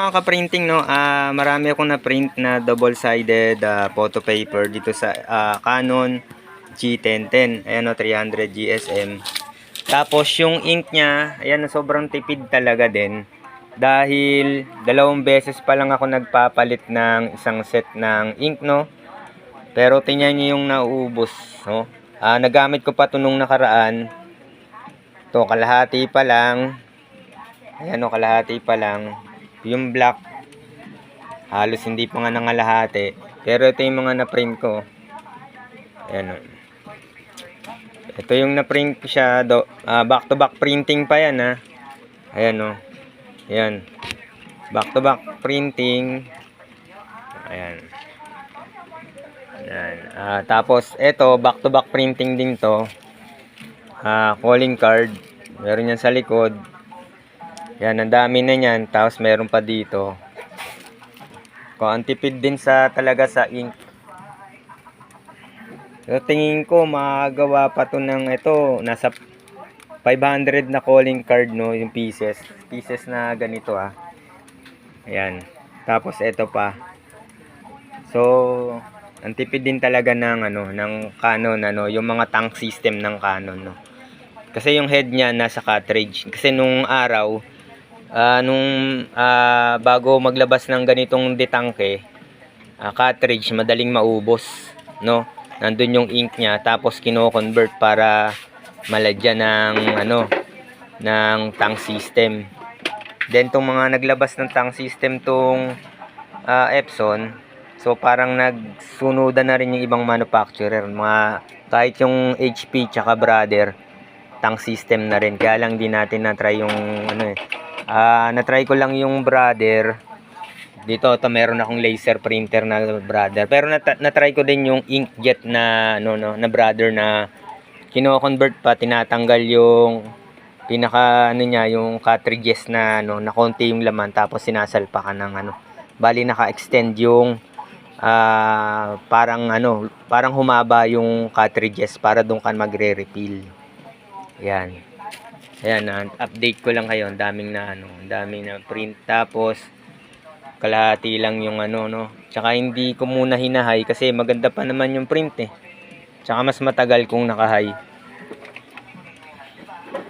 Mga ka-printing, no, ah, marami akong na-print na double-sided ah, photo paper dito sa ah, Canon G1010. Ayan o, 300 GSM. Tapos yung ink niya, ayan, sobrang tipid talaga din. Dahil dalawang beses pa lang ako nagpapalit ng isang set ng ink, no. Pero tingnan niyo yung nauubos, no. Ah, nagamit ko pa ito nung nakaraan. To kalahati pa lang. Ayan o, kalahati pa lang. Yung black, halos hindi pa nga nangalahati. Pero ito yung mga na-print ko. Ayan o. Ito yung na-print ko siya. Do, ah, back-to-back printing pa yan ha. Ayan o. Ayan. Back-to-back printing. Ayan. Ayan. Ah, tapos, ito, back-to-back printing din to. Ah, calling card. Meron yan sa likod. Yan, ang dami na niyan. Tapos meron pa dito. Ko, ang tipid din sa talaga sa ink. So, tingin ko makagawa pa to ng ito. Nasa 500 na calling card no, yung pieces. Pieces na ganito ah. Ayan. Tapos ito pa. So, ang tipid din talaga ng ano, ng Canon ano, yung mga tank system ng Canon no. Kasi yung head niya nasa cartridge. Kasi nung araw, ah, nung ah, bago maglabas ng ganitong detangke, ah, cartridge madaling maubos, no? Nandun yung ink niya tapos kino-convert para malagyan ng ano ng tank system. Then tong mga naglabas ng tank system tong ah, Epson, so parang nagsunodan na rin yung ibang manufacturer, mga kahit yung HP tsaka Brother tank system na rin. Kaya lang di natin na-try yung ano eh. Ah, na-try ko lang yung brother. Dito to meron akong laser printer na brother. Pero nat- na-try ko din yung inkjet na ano no, na brother na kino-convert pa tinatanggal yung pinaka ano niya yung cartridges na ano na konti yung laman tapos sinasalpakan ng ano. Bali naka-extend yung ah, parang ano, parang humaba yung cartridges para doon kan magre-refill. Yan. Ayan, ah, update ko lang kayo. Ang daming na ano, daming na print. Tapos, kalahati lang yung ano, no. Tsaka hindi ko muna hinahay kasi maganda pa naman yung print eh. Tsaka mas matagal kung nakahay.